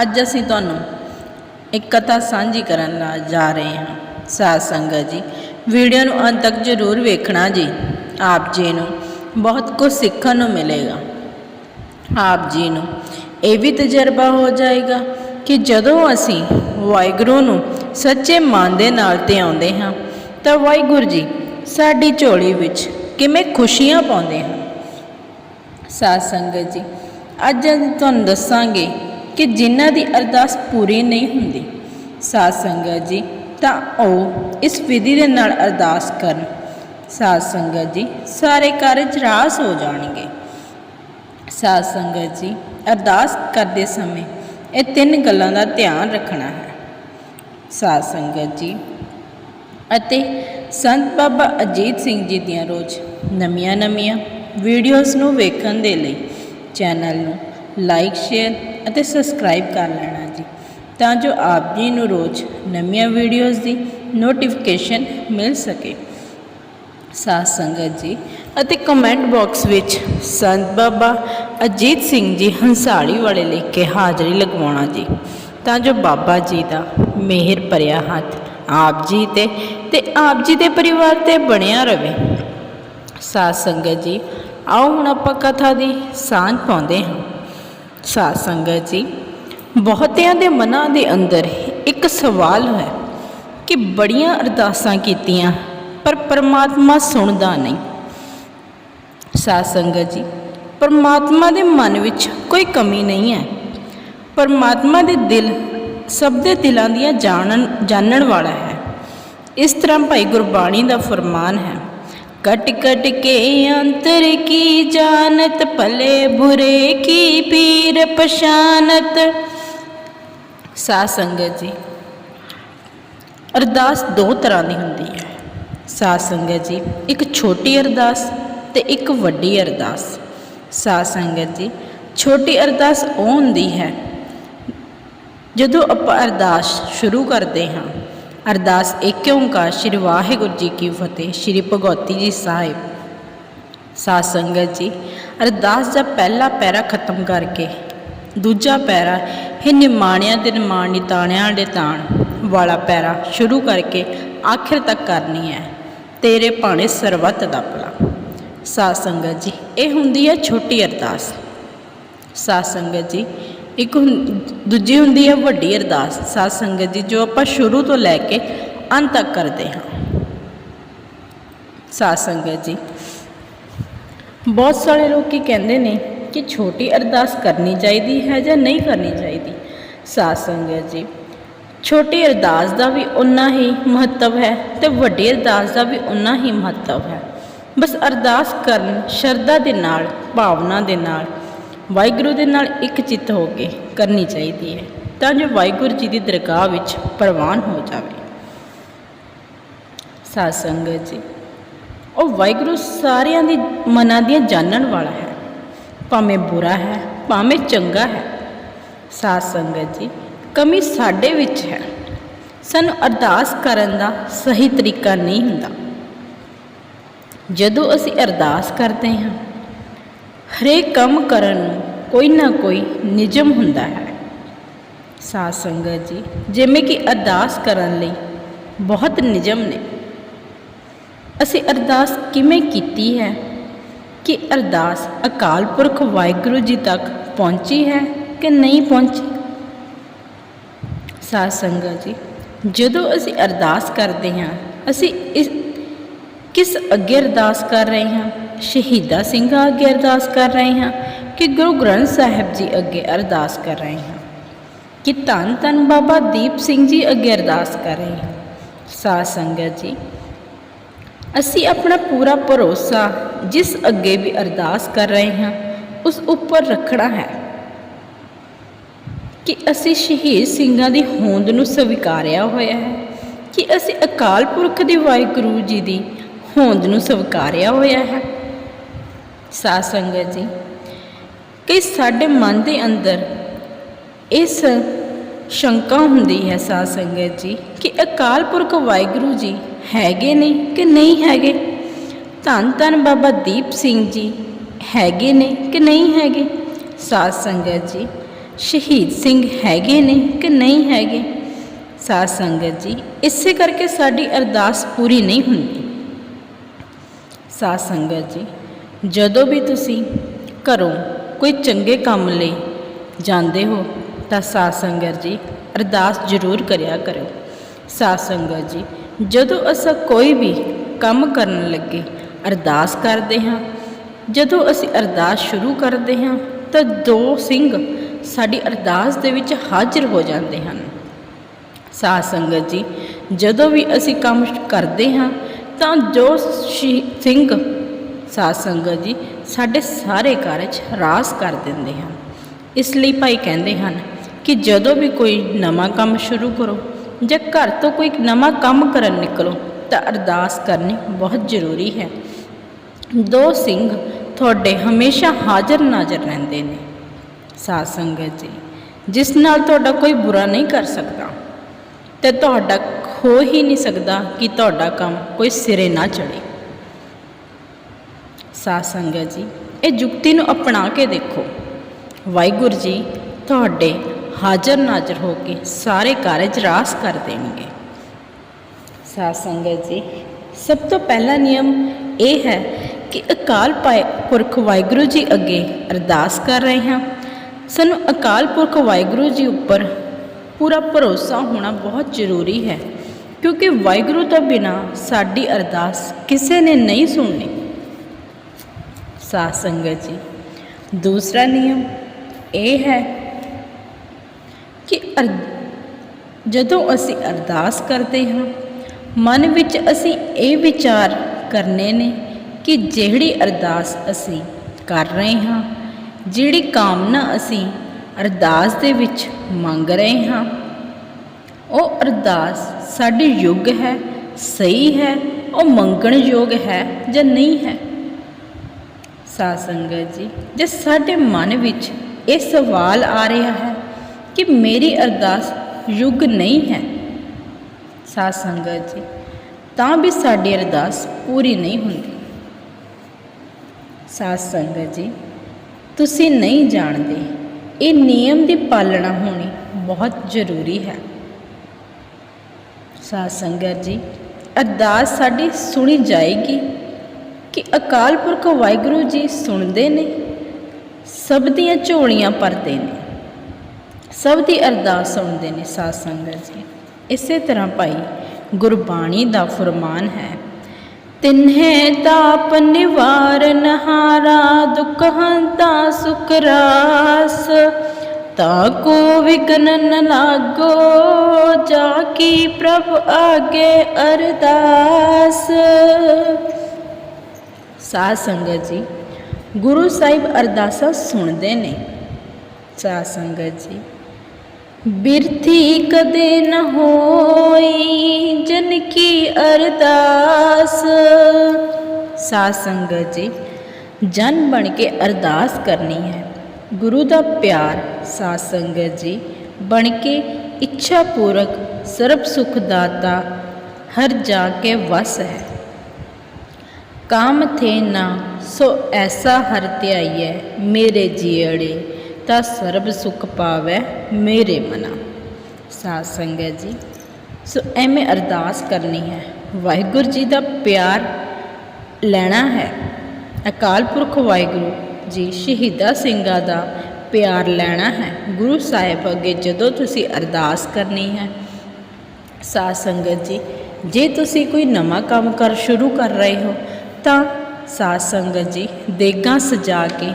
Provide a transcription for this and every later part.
ਅੱਜ ਅਸੀਂ ਤੁਹਾਨੂੰ ਇੱਕ ਕਥਾ ਸਾਂਝੀ ਕਰਨ ਲਾ ਜਾ ਰਹੇ ਹਾਂ। ਸਾਧ ਸੰਗਤ ਜੀ, ਵੀਡੀਓ ਨੂੰ ਅੰਤ ਤੱਕ ਜ਼ਰੂਰ ਵੇਖਣਾ ਜੀ। ਆਪ ਜੀ ਨੂੰ ਬਹੁਤ ਕੁਝ ਸਿੱਖਣ ਨੂੰ ਮਿਲੇਗਾ। ਆਪ ਜੀ ਨੂੰ ਇਹ ਵੀ ਤਜਰਬਾ ਹੋ ਜਾਏਗਾ ਕਿ ਜਦੋਂ ਅਸੀਂ ਵਾਹਿਗੁਰੂ ਨੂੰ ਸੱਚੇ ਮਨ ਦੇ ਨਾਲ ਤੇ ਆਉਂਦੇ ਹਾਂ, ਤਾਂ ਵਾਹਿਗੁਰੂ ਜੀ ਸਾਡੀ ਝੋਲੀ ਵਿੱਚ ਕਿਵੇਂ ਖੁਸ਼ੀਆਂ ਪਾਉਂਦੇ ਹਨ। ਸਾਧ ਸੰਗਤ ਜੀ, ਅੱਜ ਅਸੀਂ ਤੁਹਾਨੂੰ ਦੱਸਾਂਗੇ ਕਿ ਜਿਨ੍ਹਾਂ ਦੀ ਅਰਦਾਸ ਪੂਰੀ ਨਹੀਂ ਹੁੰਦੀ। ਸਾਧ ਸੰਗਤ ਜੀ, ਤਾਂ ਉਹ ਇਸ ਵਿਧੀ ਦੇ ਨਾਲ ਅਰਦਾਸ ਕਰਨ। ਸਾਧ ਸੰਗਤ ਜੀ, ਸਾਰੇ ਕਾਰਜ ਰਾਸ ਹੋ ਜਾਣਗੇ। ਸਾਧ ਸੰਗਤ ਜੀ, ਅਰਦਾਸ ਕਰਦੇ ਸਮੇਂ ਇਹ ਤਿੰਨ ਗੱਲਾਂ ਦਾ ਧਿਆਨ ਰੱਖਣਾ ਹੈ। ਸਾਧ ਸੰਗਤ ਜੀ ਅਤੇ ਸੰਤ ਬਾਬਾ ਅਜੀਤ ਸਿੰਘ ਜੀ ਦੀਆਂ ਰੋਜ਼ ਨਵੀਆਂ ਨਵੀਆਂ ਵੀਡੀਓਜ਼ ਨੂੰ ਵੇਖਣ ਦੇ ਲਈ ਚੈਨਲ ਨੂੰ ਲਾਈਕ, ਸ਼ੇਅਰ ਅਤੇ ਸਬਸਕ੍ਰਾਈਬ ਕਰ ਲੈਣਾ ਜੀ। ਤਾਂ ਜੋ ਆਪ ਜੀ ਨੂੰ ਰੋਜ਼ ਨਵੀਆਂ ਵੀਡੀਓਜ਼ ਦੀ ਨੋਟੀਫਿਕੇਸ਼ਨ ਮਿਲ ਸਕੇ। ਸਾਧ ਸੰਗਤ ਜੀ, ਅਤੇ ਕਮੈਂਟ ਬਾਕਸ ਵਿੱਚ ਸੰਤ ਬਾਬਾ ਅਜੀਤ ਸਿੰਘ ਜੀ ਹੰਸਾਲੀ ਵਾਲੇ ਲਿਖ ਕੇ ਹਾਜ਼ਰੀ ਲਗਵਾਉਣਾ ਜੀ। ਤਾਂ ਜੋ ਬਾਬਾ ਜੀ ਦਾ ਮਿਹਰ ਭਰਿਆ ਹੱਥ ਆਪ ਜੀ ਤੇ ਤੇ ਆਪ ਜੀ ਦੇ ਪਰਿਵਾਰ ਤੇ ਬਣਿਆ ਰਵੇ। ਸਾਧ ਸੰਗਤ ਜੀ, ਆਓ ਹੁਣ ਆਪਾਂ ਕਥਾ ਦੀ ਸਾਂਝ ਪਾਉਂਦੇ ਹਾਂ। ਸਾਧ ਸੰਗਤ ਜੀ, ਬਹੁਤਿਆਂ ਦੇ ਮਨਾਂ ਦੇ ਅੰਦਰ ਇੱਕ ਸਵਾਲ ਹੈ ਕਿ ਬੜੀਆਂ ਅਰਦਾਸਾਂ ਕੀਤੀਆਂ, ਪਰ ਪਰਮਾਤਮਾ ਸੁਣਦਾ ਨਹੀਂ। ਸਾਧ ਸੰਗਤ ਜੀ, ਪਰਮਾਤਮਾ ਦੇ ਮਨ ਵਿੱਚ ਕੋਈ ਕਮੀ ਨਹੀਂ ਹੈ। ਪਰਮਾਤਮਾ ਦੇ ਦਿਲ ਸਭ ਦੇ ਦਿਲਾਂ ਦੀਆਂ ਜਾਣਨ ਜਾਣਨ ਵਾਲਾ ਹੈ। ਇਸ ਤਰ੍ਹਾਂ ਭਾਈ ਗੁਰਬਾਣੀ ਦਾ ਫਰਮਾਨ ਹੈ ਕਟ ਕਟ ਕੇ ਅੰਤਰ ਕੀ ਜਾਣਤ, ਭਲੇ ਬੁਰੇ ਕੀ ਪੀਰ ਪਛਾਨਤ। ਸਾਧ ਸੰਗਤ ਜੀ, ਅਰਦਾਸ ਦੋ ਤਰ੍ਹਾਂ ਦੀ ਹੁੰਦੀ ਹੈ। ਸਾਧ ਸੰਗਤ ਜੀ, ਇੱਕ ਛੋਟੀ ਅਰਦਾਸ ਤੇ ਇੱਕ ਵੱਡੀ ਅਰਦਾਸ। ਸਾਧ ਸੰਗਤ ਜੀ, ਛੋਟੀ ਅਰਦਾਸ ਉਹ ਹੁੰਦੀ ਹੈ ਜਦੋਂ ਆਪਾਂ ਅਰਦਾਸ ਸ਼ੁਰੂ ਕਰਦੇ ਹਾਂ ਅਰਦਾਸ ਏਕ ਓੰਕਾਰ ਸ੍ਰੀ ਵਾਹਿਗੁਰੂ ਜੀ ਕੀ ਫਤਿਹ, ਸ੍ਰੀ ਭਗਵਤੀ ਜੀ ਸਾਹਿਬ। ਸਾਧ ਸੰਗਤ ਜੀ, ਅਰਦਾਸ ਦਾ ਪਹਿਲਾ ਪੈਰਾ ਖਤਮ ਕਰਕੇ ਦੂਜਾ ਪੈਰਾ ਹੈ ਨਿਮਾਣਿਆਂ ਦੇ ਨਿਮਾਣ ਤਾਣਿਆਂ ਦੇ ਤਾਣ ਵਾਲਾ ਪੈਰਾ ਸ਼ੁਰੂ ਕਰਕੇ ਆਖਿਰ ਤੱਕ ਕਰਨੀ ਹੈ। ਤੇਰੇ ਭਾਣੇ ਸਰਬੱਤ ਦਾ ਭਲਾ। ਸਾਧ ਸੰਗਤ ਜੀ, ਇਹ ਹੁੰਦੀ ਹੈ ਛੋਟੀ ਅਰਦਾਸ। ਸਾਧ ਸੰਗਤ ਜੀ ਇੱਕ ਹੁੰ- ਦੂਜੀ ਹੁੰਦੀ ਹੈ ਵੱਡੀ ਅਰਦਾਸ, ਸਾਧ ਸੰਗਤ ਜੀ, ਜੋ ਆਪਾਂ ਸ਼ੁਰੂ ਤੋਂ ਲੈ ਕੇ ਅੰਤ ਤੱਕ ਕਰਦੇ ਹਾਂ। ਸਾਧ ਸੰਗਤ ਜੀ, ਬਹੁਤ ਸਾਰੇ ਲੋਕ ਕੀ ਕਹਿੰਦੇ ਨੇ ਕਿ ਛੋਟੀ ਅਰਦਾਸ ਕਰਨੀ ਚਾਹੀਦੀ ਹੈ ਜਾਂ ਨਹੀਂ ਕਰਨੀ ਚਾਹੀਦੀ? ਸਾਧ ਸੰਗਤ ਜੀ, ਛੋਟੀ ਅਰਦਾਸ ਦਾ ਵੀ ਉਨਾ ਹੀ ਮਹੱਤਵ ਹੈ ਤੇ ਵੱਡੀ ਅਰਦਾਸ ਦਾ ਵੀ ਉਨਾ ਹੀ ਮਹੱਤਵ ਹੈ। ਬਸ ਅਰਦਾਸ ਕਰਨ, ਸ਼ਰਧਾ ਦੇ ਨਾਲ, ਭਾਵਨਾ ਦੇ ਨਾਲ ਵਾਹਿਗੁਰੂ ਦੇ ਨਾਲ ਇੱਕ ਚਿੱਤ ਹੋ ਕੇ ਕਰਨੀ ਚਾਹੀਦੀ ਹੈ, ਤਾਂ ਜੋ ਵਾਹਿਗੁਰੂ ਜੀ ਦੀ ਦਰਗਾਹ ਵਿੱਚ ਪ੍ਰਵਾਨ ਹੋ ਜਾਵੇ। ਸਾਧ ਸੰਗਤ ਜੀ, ਉਹ ਵਾਹਿਗੁਰੂ ਸਾਰਿਆਂ ਦੀ ਮਨਾਂ ਦੀਆਂ ਜਾਣਨ ਵਾਲਾ ਹੈ। ਭਾਵੇਂ ਬੁਰਾ ਹੈ, ਭਾਵੇਂ ਚੰਗਾ ਹੈ। ਸਾਧ ਸੰਗਤ ਜੀ, ਕਮੀ ਸਾਡੇ ਵਿੱਚ ਹੈ। ਸਾਨੂੰ ਅਰਦਾਸ ਕਰਨ ਦਾ ਸਹੀ ਤਰੀਕਾ ਨਹੀਂ ਹੁੰਦਾ। ਜਦੋਂ ਅਸੀਂ ਅਰਦਾਸ ਕਰਦੇ ਹਾਂ ਹਰੇਕ ਕੰਮ ਕਰਨ ਨੂੰ ਕੋਈ ਨਾ ਕੋਈ ਨਿਯਮ ਹੁੰਦਾ ਹੈ। ਸਾਧ ਸੰਗਤ ਜੀ, ਜਿਵੇਂ ਕਿ ਅਰਦਾਸ ਕਰਨ ਲਈ ਬਹੁਤ ਨਿਯਮ ਨੇ। ਅਸੀਂ ਅਰਦਾਸ ਕਿਵੇਂ ਕੀਤੀ ਹੈ ਕਿ ਅਰਦਾਸ ਅਕਾਲ ਪੁਰਖ ਵਾਹਿਗੁਰੂ ਜੀ ਤੱਕ ਪਹੁੰਚੀ ਹੈ ਕਿ ਨਹੀਂ ਪਹੁੰਚੀ? ਸਾਧ ਸੰਗਤ ਜੀ, ਜਦੋਂ ਅਸੀਂ ਅਰਦਾਸ ਕਰਦੇ ਹਾਂ, ਅਸੀਂ ਇਸ ਕਿਸ ਅੱਗੇ ਅਰਦਾਸ ਕਰ ਰਹੇ ਹਾਂ? ਸ਼ਹੀਦਾ ਸਿੰਘਾਂ ਅੱਗੇ ਅਰਦਾਸ ਕਰ ਰਹੇ ਹਾਂ ਕਿ ਗੁਰੂ ਗ੍ਰੰਥ ਸਾਹਿਬ ਜੀ ਅੱਗੇ ਅਰਦਾਸ ਕਰ ਰਹੇ ਹਾਂ। ਕਿ ਧੰਨ ਧੰਨ ਬਾਬਾ ਦੀਪ ਸਿੰਘ ਜੀ ਅੱਗੇ ਅਰਦਾਸ ਕਰ ਰਹੇ ਹਾਂ। ਸਾਧ ਸੰਗਤ ਜੀ, ਅਸੀਂ ਆਪਣਾ ਪੂਰਾ ਭਰੋਸਾ ਜਿਸ ਅੱਗੇ ਵੀ ਅਰਦਾਸ ਕਰ ਰਹੇ ਹਾਂ, ਉਸ ਉੱਪਰ ਰੱਖਣਾ ਹੈ ਕਿ ਅਸੀਂ ਸ਼ਹੀਦ ਸਿੰਘਾਂ ਦੀ ਹੋਂਦ ਨੂੰ ਸਵੀਕਾਰਿਆ ਹੋਇਆ ਹੈ, ਕਿ ਅਸੀਂ ਅਕਾਲ ਪੁਰਖ ਦੇ ਵਾਹਿਗੁਰੂ ਜੀ ਦੀ ਹੋਂਦ ਨੂੰ ਸਵੀਕਾਰਿਆ ਹੋਇਆ ਹੈ। ਸਾਧ ਸੰਗਤ ਜੀ, ਕਿ ਸਾਡੇ ਮਨ ਦੇ ਅੰਦਰ ਇਸ ਸ਼ੰਕਾ ਹੁੰਦੀ ਹੈ ਸਾਧ ਸੰਗਤ ਜੀ, ਕਿ ਅਕਾਲ ਪੁਰਖ ਵਾਹਿਗੁਰੂ ਜੀ ਹੈਗੇ ਨੇ ਕਿ ਨਹੀਂ ਹੈਗੇ? ਧੰਨ ਧੰਨ ਬਾਬਾ ਦੀਪ ਸਿੰਘ ਜੀ ਹੈਗੇ ਨੇ ਕਿ ਨਹੀਂ ਹੈਗੇ? ਸਾਧ ਸੰਗਤ ਜੀ, ਸ਼ਹੀਦ ਸਿੰਘ ਹੈਗੇ ਨੇ ਕਿ ਨਹੀਂ ਹੈਗੇ? ਸਾਧ ਸੰਗਤ ਜੀ, ਇਸੇ ਕਰਕੇ ਸਾਡੀ ਅਰਦਾਸ ਪੂਰੀ ਨਹੀਂ ਹੁੰਦੀ। ਸਾਧ ਸੰਗਤ ਜੀ ਜਦੋਂ ਵੀ ਤੁਸੀਂ ਘਰੋਂ ਕੋਈ ਚੰਗੇ ਕੰਮ ਲਈ ਜਾਂਦੇ ਹੋ, ਤਾਂ ਸਾਧ ਸੰਗਤ ਜੀ ਅਰਦਾਸ ਜ਼ਰੂਰ ਕਰਿਆ ਕਰੋ ਸਾਧ ਸੰਗਤ ਜੀ, ਜਦੋਂ ਅਸਾਂ ਕੋਈ ਵੀ ਕੰਮ ਕਰਨ ਲੱਗੇ, ਅਰਦਾਸ ਕਰਦੇ ਹਾਂ। ਜਦੋਂ ਅਸੀਂ ਅਰਦਾਸ ਸ਼ੁਰੂ ਕਰਦੇ ਹਾਂ, ਤਾਂ ਦੋ ਸਿੰਘ ਸਾਡੀ ਅਰਦਾਸ ਦੇ ਵਿੱਚ ਹਾਜ਼ਰ ਹੋ ਜਾਂਦੇ ਹਨ। ਸਾਧ ਸੰਗਤ ਜੀ, ਜਦੋਂ ਵੀ ਅਸੀਂ ਕੰਮ ਕਰਦੇ ਹਾਂ, ਤਾਂ ਜੋ ਸ਼ੀ- ਸਿੰਘ ਸਾਧ ਸੰਗਤ ਜੀ ਸਾਡੇ ਸਾਰੇ ਕਾਰਜ ਰਾਸ ਕਰ ਦਿੰਦੇ ਹਨ। ਇਸ ਲਈ ਭਾਈ ਕਹਿੰਦੇ ਹਨ ਕਿ ਜਦੋਂ ਵੀ ਕੋਈ ਨਵਾਂ ਕੰਮ ਸ਼ੁਰੂ ਕਰੋ, ਜਾਂ ਘਰ ਤੋਂ ਕੋਈ ਨਵਾਂ ਕੰਮ ਕਰਨ ਨਿਕਲੋ, ਤਾਂ ਅਰਦਾਸ ਕਰਨੀ ਬਹੁਤ ਜ਼ਰੂਰੀ ਹੈ। ਦੋ ਸਿੰਘ ਤੁਹਾਡੇ ਹਮੇਸ਼ਾ ਹਾਜ਼ਰ ਨਾਜ਼ਰ ਰਹਿੰਦੇ ਨੇ। ਸਾਧ ਸੰਗਤ ਜੀ, ਜਿਸ ਨਾਲ ਤੁਹਾਡਾ ਕੋਈ ਬੁਰਾ ਨਹੀਂ ਕਰ ਸਕਦਾ ਤੇ ਤੁਹਾਡਾ ਹੋ ਹੀ ਨਹੀਂ ਸਕਦਾ ਕਿ ਤੁਹਾਡਾ ਕੰਮ ਕੋਈ ਸਿਰੇ ਨਾ ਚੜੇ ਸਾਧ ਸੰਗਤ ਜੀ, ਇਹ ਜੁਗਤੀ ਨੂੰ ਅਪਣਾ ਕੇ ਦੇਖੋ। ਵਾਹਿਗੁਰੂ ਜੀ, ਤੁਹਾਡੇ ਹਾਜ਼ਰ ਨਾਜ਼ਰ ਹੋ ਕੇ ਸਾਰੇ ਕਾਰਜ ਰਾਸ ਕਰ ਦੇਣਗੇ। ਸਾਧ ਸੰਗਤ ਜੀ, ਸਭ ਤੋਂ ਪਹਿਲਾ ਨਿਯਮ ਇਹ ਹੈ ਕਿ ਅਕਾਲ ਪਾਏ ਪੁਰਖ ਵਾਹਿਗੁਰੂ ਜੀ ਅੱਗੇ ਅਰਦਾਸ ਕਰ ਰਹੇ ਹਾਂ। ਸਾਨੂੰ ਅਕਾਲ ਪੁਰਖ ਵਾਹਿਗੁਰੂ ਜੀ ਉੱਪਰ ਪੂਰਾ ਭਰੋਸਾ ਹੋਣਾ ਬਹੁਤ ਜ਼ਰੂਰੀ ਹੈ, ਕਿਉਂਕਿ ਵਾਹਿਗੁਰੂ ਤੋਂ ਬਿਨਾ ਸਾਡੀ ਅਰਦਾਸ ਕਿਸੇ ਨੇ ਨਹੀਂ ਸੁਣਨੀ। ਸਾਧ ਸੰਗਤ ਜੀ। ਦੂਸਰਾ ਨਿਯਮ ਇਹ ਹੈ ਕਿ ਅਰ ਜਦੋਂ ਅਸੀਂ ਅਰਦਾਸ ਕਰਦੇ ਹਾਂ, ਮਨ ਵਿੱਚ ਅਸੀਂ ਇਹ ਵਿਚਾਰ ਕਰਨੇ ਨੇ ਕਿ ਜਿਹੜੀ ਅਰਦਾਸ ਅਸੀਂ ਕਰ ਰਹੇ ਹਾਂ, ਜਿਹੜੀ ਕਾਮਨਾ ਅਸੀਂ ਅਰਦਾਸ ਦੇ ਵਿੱਚ ਮੰਗ ਰਹੇ ਹਾਂ, ਉਹ ਅਰਦਾਸ ਸਾਡੇ ਯੁੱਗ ਹੈ, ਸਹੀ ਹੈ, ਉਹ ਮੰਗਣ ਯੋਗ ਹੈ ਜਾਂ ਨਹੀਂ ਹੈ। ਸਾਧ ਸੰਗਤ ਜੀ, ਜੇ ਸਾਡੇ ਮਨ ਵਿੱਚ ਇਹ ਸਵਾਲ ਆ ਰਿਹਾ ਹੈ ਕਿ ਮੇਰੀ ਅਰਦਾਸ ਯੁੱਗ ਨਹੀਂ ਹੈ, ਸਾਧ ਸੰਗਤ ਜੀ, ਤਾਂ ਵੀ ਸਾਡੀ ਅਰਦਾਸ ਪੂਰੀ ਨਹੀਂ ਹੁੰਦੀ। ਸਾਧ ਸੰਗਤ ਜੀ, ਤੁਸੀਂ ਨਹੀਂ ਜਾਣਦੇ, ਇਹ ਨਿਯਮ ਦੀ ਪਾਲਣਾ ਹੋਣੀ ਬਹੁਤ ਜ਼ਰੂਰੀ ਹੈ। ਸਾਧ ਸੰਗਤ ਜੀ, ਅਰਦਾਸ ਸਾਡੀ ਸੁਣੀ ਜਾਏਗੀ ਕਿ ਅਕਾਲ ਪੁਰਖ ਵਾਹਿਗੁਰੂ ਜੀ ਸੁਣਦੇ ਨੇ, ਸਭ ਦੀਆਂ ਝੋਲੀਆਂ ਭਰਦੇ ਨੇ, ਸਭ ਦੀ ਅਰਦਾਸ ਸੁਣਦੇ ਨੇ ਸਾਧ ਸੰਗਤ ਜੀ। ਇਸੇ ਤਰ੍ਹਾਂ ਭਾਈ ਗੁਰਬਾਣੀ ਦਾ ਫਰਮਾਨ ਹੈ ਤਿਨਹਿ ਤਾਪ ਨਿਵਾਰਨ ਹਾਰਾ ਦੁਖ ਹੰਤਾ ਸੁਖ ਰਾਸ, ਤਾ ਕੋ ਵਿਗਨ ਨ ਲਾਗੋ, ਜਾ ਕੀ ਪ੍ਰਭ ਆਗੇ ਅਰਦਾਸ। ਸਾਧ ਸੰਗਤ ਜੀ, ਗੁਰੂ ਸਾਹਿਬ ਅਰਦਾਸਾਂ ਸੁਣਦੇ ਨੇ। ਸਾਧ ਸੰਗਤ ਜੀ, ਬਿਰਥੀ ਕਦੇ ਨ ਹੋਈ ਜਨ ਕੀ ਅਰਦਾਸ। ਸਾਧ ਸੰਗਤ ਜੀ, ਜਨ ਬਣ ਕੇ ਅਰਦਾਸ ਕਰਨੀ ਹੈ। ਗੁਰੂ ਦਾ ਪਿਆਰ, ਸਾਧ ਸੰਗਤ ਜੀ, ਬਣ ਕੇ ਇੱਛਾ ਪੂਰਕ ਸਰਬ ਸੁਖ ਦਾਤਾ ਹਰ ਜਾ ਕੇ ਵਸ ਹੈ। ਕਾਮ ਥੇ ਨਾ ਸੋ ਐਸਾ ਹਰ ਧਿਆਈਐ ਮੇਰੇ ਜੀੜੇ ਤਾਂ ਸਰਬ ਸੁਖ ਪਾਵੈ ਮੇਰੇ ਮਨਾ ਸਾਧ ਸੰਗਤ ਜੀ ਸੋ ਐਵੇਂ ਅਰਦਾਸ ਕਰਨੀ ਹੈ ਵਾਹਿਗੁਰੂ ਜੀ ਦਾ ਪਿਆਰ ਲੈਣਾ ਹੈ ਅਕਾਲ ਪੁਰਖ ਵਾਹਿਗੁਰੂ ਜੀ ਸ਼ਹੀਦਾ ਸਿੰਘਾਂ ਦਾ ਪਿਆਰ ਲੈਣਾ ਹੈ ਗੁਰੂ ਸਾਹਿਬ ਅੱਗੇ ਜਦੋਂ ਤੁਸੀਂ ਅਰਦਾਸ ਕਰਨੀ ਹੈ ਸਾਧ ਸੰਗਤ ਜੀ ਜੇ ਤੁਸੀਂ ਕੋਈ ਨਵਾਂ ਕੰਮ ਕਰ ਸ਼ੁਰੂ ਕਰ ਰਹੇ ਹੋ ਤਾਂ ਸਾਧ ਸੰਗਤ ਜੀ ਦੇਗਾਂ ਸਜਾ ਕੇ,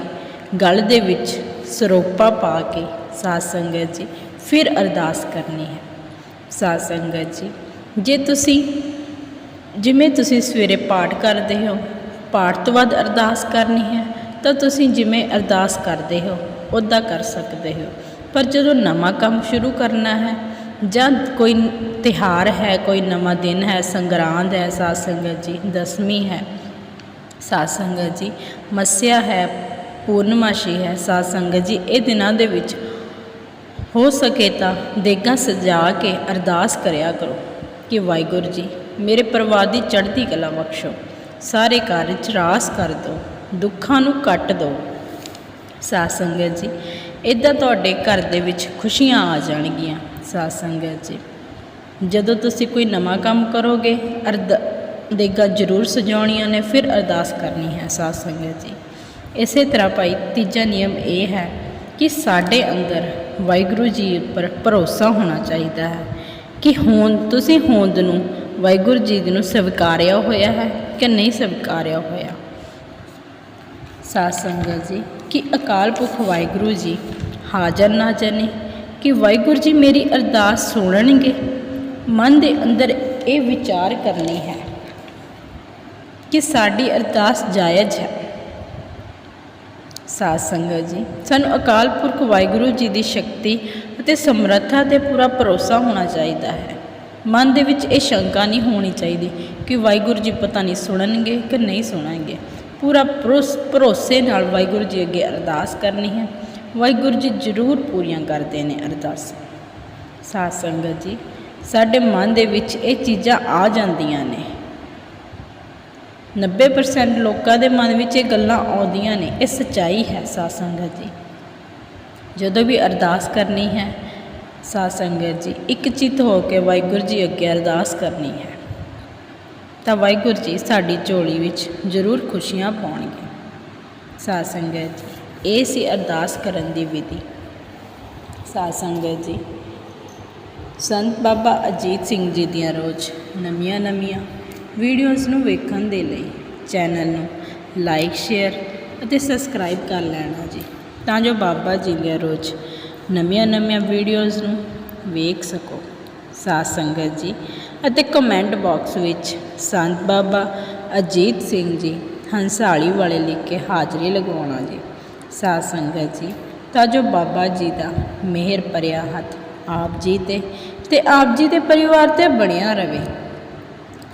ਗਲ ਦੇ ਵਿੱਚ ਸਰੋਪਾ ਪਾ ਕੇ ਸਾਧ ਸੰਗਤ ਜੀ ਫਿਰ ਅਰਦਾਸ ਕਰਨੀ ਹੈ। ਸਾਧ ਸੰਗਤ ਜੀ, ਜੇ ਤੁਸੀਂ, ਜਿਵੇਂ ਤੁਸੀਂ ਸਵੇਰੇ ਪਾਠ ਕਰਦੇ ਹੋ, ਪਾਠ ਤੋਂ ਬਾਅਦ ਅਰਦਾਸ ਕਰਨੀ ਹੈ, ਤਾਂ ਤੁਸੀਂ ਜਿਵੇਂ ਅਰਦਾਸ ਕਰਦੇ ਹੋ ਉੱਦਾਂ ਕਰ ਸਕਦੇ ਹੋ। ਪਰ ਜਦੋਂ ਨਵਾਂ ਕੰਮ ਸ਼ੁਰੂ ਕਰਨਾ ਹੈ, ਜਾਂ ਕੋਈ ਤਿਹਾਰ ਹੈ, ਕੋਈ ਨਵਾਂ ਦਿਨ ਹੈ, ਸੰਗਰਾਂਦ ਹੈ, ਸਾਧ ਸੰਗਤ ਜੀ, ਦਸਵੀਂ ਹੈ ਸਾਧ ਸੰਗਤ ਜੀ, ਮੱਸਿਆ ਹੈ, ਪੂਰਨਮਾਸ਼ੀ ਹੈ ਸਾਧ ਸੰਗਤ ਜੀ, ਇਹ ਦਿਨਾਂ ਦੇ ਵਿੱਚ ਹੋ ਸਕੇ ਤਾਂ ਦੇਗਾਂ ਸਜਾ ਕੇ ਅਰਦਾਸ ਕਰਿਆ ਕਰੋ ਕਿ ਵਾਹਿਗੁਰੂ ਜੀ, ਮੇਰੇ ਪਰਿਵਾਰ ਦੀ ਚੜ੍ਹਦੀ ਕਲਾ ਬਖਸ਼ੋ, ਸਾਰੇ ਕਾਰਜ ਰਾਸ ਕਰ ਦਿਓ, ਦੁੱਖਾਂ ਨੂੰ ਕੱਟ ਦਿਓ। ਸਾਧ ਸੰਗਤ ਜੀ ਇੱਦਾਂ ਤੁਹਾਡੇ ਘਰ ਦੇ ਵਿੱਚ ਖੁਸ਼ੀਆਂ ਆ ਜਾਣਗੀਆਂ। ਸਾਧ ਸੰਗਤ ਜੀ, ਜਦੋਂ ਤੁਸੀਂ ਕੋਈ ਨਵਾਂ ਕੰਮ ਕਰੋਗੇ, ਅਰਦ ਦੇਗਾ ਜ਼ਰੂਰ ਸਜਾਉਣੀਆਂ ਨੇ, ਫਿਰ ਅਰਦਾਸ ਕਰਨੀ ਹੈ ਸਾਧ ਸੰਗਤ ਜੀ। ਇਸੇ ਤਰ੍ਹਾਂ ਭਾਈ, ਤੀਜਾ ਨਿਯਮ ਇਹ ਹੈ ਕਿ ਸਾਡੇ ਅੰਦਰ ਵਾਹਿਗੁਰੂ ਜੀ ਉੱਪਰ ਭਰੋਸਾ ਹੋਣਾ ਚਾਹੀਦਾ ਹੈ ਕਿ ਹੋਂਦ, ਤੁਸੀਂ ਹੋਂਦ ਨੂੰ ਵਾਹਿਗੁਰੂ ਜੀ ਨੂੰ ਸਵੀਕਾਰਿਆ ਹੋਇਆ ਹੈ ਕਿ ਨਹੀਂ ਸਵੀਕਾਰਿਆ ਹੋਇਆ? ਸਾਧ ਸੰਗਤ ਜੀ, ਕਿ ਅਕਾਲ ਪੁਰਖ ਵਾਹਿਗੁਰੂ ਜੀ ਹਾਜ਼ਰ ਨਾਜ਼ਰ ਨੇ ਕਿ ਵਾਹਿਗੁਰੂ ਜੀ ਮੇਰੀ ਅਰਦਾਸ ਸੁਣਨਗੇ, ਮਨ ਦੇ ਅੰਦਰ ਇਹ ਵਿਚਾਰ ਕਰਨੀ ਹੈ ਕਿ ਸਾਡੀ ਅਰਦਾਸ ਜਾਇਜ਼ ਹੈ। ਸਾਧ ਸੰਗਤ ਜੀ, ਸਾਨੂੰ ਅਕਾਲ ਪੁਰਖ ਵਾਹਿਗੁਰੂ ਜੀ ਦੀ ਸ਼ਕਤੀ ਅਤੇ ਸਮਰੱਥਾ ਤੇ ਪੂਰਾ ਭਰੋਸਾ ਹੋਣਾ ਚਾਹੀਦਾ ਹੈ। ਮਨ ਦੇ ਵਿੱਚ ਇਹ ਸ਼ੰਕਾ ਨਹੀਂ ਹੋਣੀ ਚਾਹੀਦੀ ਕਿ ਵਾਹਿਗੁਰੂ ਜੀ ਪਤਾ ਨਹੀਂ ਸੁਣਨਗੇ ਕਿ ਨਹੀਂ ਸੁਣਨਗੇ। ਪੂਰਾ ਭਰੋਸ- ਭਰੋਸੇ ਨਾਲ ਵਾਹਿਗੁਰੂ ਜੀ ਅੱਗੇ ਅਰਦਾਸ ਕਰਨੀ ਹੈ। ਵਾਹਿਗੁਰੂ ਜੀ ਜ਼ਰੂਰ ਪੂਰੀਆਂ ਕਰਦੇ ਨੇ ਅਰਦਾਸ। ਸਾਧ ਸੰਗਤ ਜੀ, ਸਾਡੇ ਮਨ ਦੇ ਵਿੱਚ ਇਹ ਚੀਜ਼ਾਂ ਆ ਜਾਂਦੀਆਂ ਨੇ। 90% ਲੋਕਾਂ ਦੇ ਮਨ ਵਿੱਚ ਇਹ ਗੱਲਾਂ ਆਉਂਦੀਆਂ ਨੇ, ਇਹ ਸੱਚਾਈ ਹੈ ਸਾਧ ਸੰਗਤ ਜੀ। ਜਦੋਂ ਵੀ ਅਰਦਾਸ ਕਰਨੀ ਹੈ, ਸਾਧ ਸੰਗਤ ਜੀ, ਇੱਕ ਚਿੱਤ ਹੋ ਕੇ ਵਾਹਿਗੁਰੂ ਜੀ ਅੱਗੇ ਅਰਦਾਸ ਕਰਨੀ ਹੈ, ਤਾਂ ਵਾਹਿਗੁਰੂ ਜੀ ਸਾਡੀ ਝੋਲੀ ਵਿੱਚ ਜ਼ਰੂਰ ਖੁਸ਼ੀਆਂ ਪਾਉਣਗੇ ਸਾਧ ਸੰਗਤ ਜੀ, ਇਹ ਸੀ ਅਰਦਾਸ ਕਰਨ ਦੀ ਵਿਧੀ। ਸਾਧ ਸੰਗਤ ਜੀ, ਸੰਤ ਬਾਬਾ ਅਜੀਤ ਸਿੰਘ ਜੀ ਦੀਆਂ ਰੋਜ਼ ਨਵੀਆਂ ਨਵੀਆਂ ਵੀਡੀਓਜ਼ ਨੂੰ ਵੇਖਣ ਦੇ ਲਈ ਚੈਨਲ ਨੂੰ ਲਾਈਕ, ਸ਼ੇਅਰ ਅਤੇ ਸਬਸਕ੍ਰਾਈਬ ਕਰ ਲੈਣਾ ਜੀ। ਤਾਂ ਜੋ ਬਾਬਾ ਜੀ ਦੀਆਂ ਰੋਜ਼ ਨਵੀਆਂ ਨਵੀਆਂ ਵੀਡੀਓਜ਼ ਨੂੰ ਵੇਖ ਸਕੋ। ਸਾਧ ਸੰਗਤ ਜੀ ਅਤੇ ਕਮੈਂਟ ਬਾਕਸ ਵਿੱਚ ਸੰਤ ਬਾਬਾ ਅਜੀਤ ਸਿੰਘ ਜੀ ਹੰਸਾਲੀ ਵਾਲੇ ਲਿਖ ਕੇ ਹਾਜ਼ਰੀ ਲਗਵਾਉਣਾ ਜੀ। ਸਾਧ ਸੰਗਤ ਜੀ, ਤਾਂ ਜੋ ਬਾਬਾ ਜੀ ਦਾ ਮਿਹਰ ਭਰਿਆ ਹੱਥ ਆਪ ਜੀ ਤੇ ਤੇ ਆਪ ਜੀ ਦੇ ਪਰਿਵਾਰ ਤੇ ਬਣਿਆ ਰਵੇ